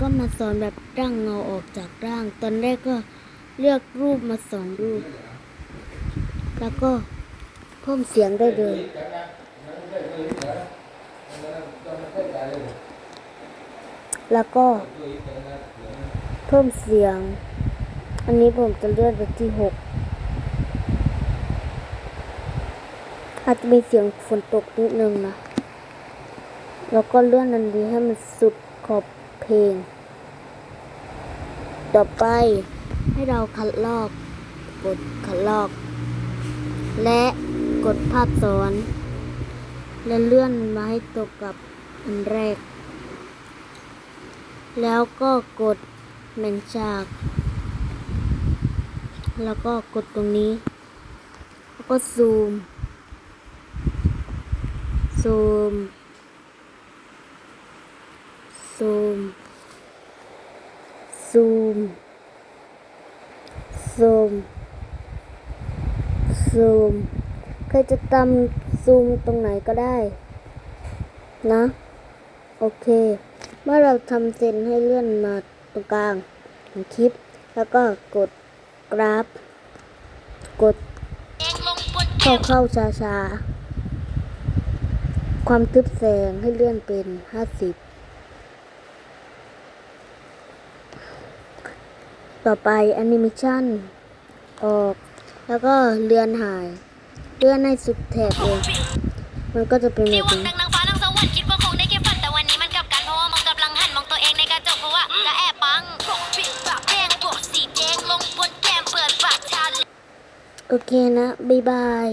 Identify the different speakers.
Speaker 1: ก็มาสอนแบบร่างเงาออกจากร่าง ตอนแรกก็เลือกรูปมาสองรูป แล้วก็เพิ่มเสียงได้เลยแล้วก็ เพิ่มเสียง อันนี้ผมจะเลื่อนไปที่หกอาจจะมีเสียงฝนตกนิดนึงนะ แล้วก็เลื่อนอันนี้ให้มันสุดขอบ เพลง ต่อไปให้เราคัดลอกกดคัดลอก และกดภาพซ้อน และเลื่อนมาให้ตกกับอันแรก แล้วก็กดแมนฉาก แล้วก็กดตรงนี้ แล้วก็ซูมซูม ม ซูม ซูม ซูมใครจะตำซูมตรงไหนก็ได้ นะ โอเค เมื่อเราทำเซนให้เลื่อนมาตรงกลางของคลิป แล้วก็กดกราฟ กดเข้าเข้าช้าๆความทึบแสงให้เลื่อนเป็น 50 ต่อไปแอนิเมชันออก แล้วก็เลื่อนหายเลื่อนให้สุดแถบเลยมันก็จะเป็นแบ
Speaker 2: ที่
Speaker 1: บ
Speaker 2: หวัง
Speaker 1: นี้
Speaker 2: ดังนางฟ้านางสวรรค์คิดว่าคงได้แค่ฝันแต่วันนี้มันกลับกันเพราะว่ามองกำลังหันมองตัวเองในกระจกเพราะว่าก็แอบปังปกปิดปากแดงบวกสีแดงลงบนแก้มเปิดปากชา
Speaker 1: โอเคนะ บ๊ายบาย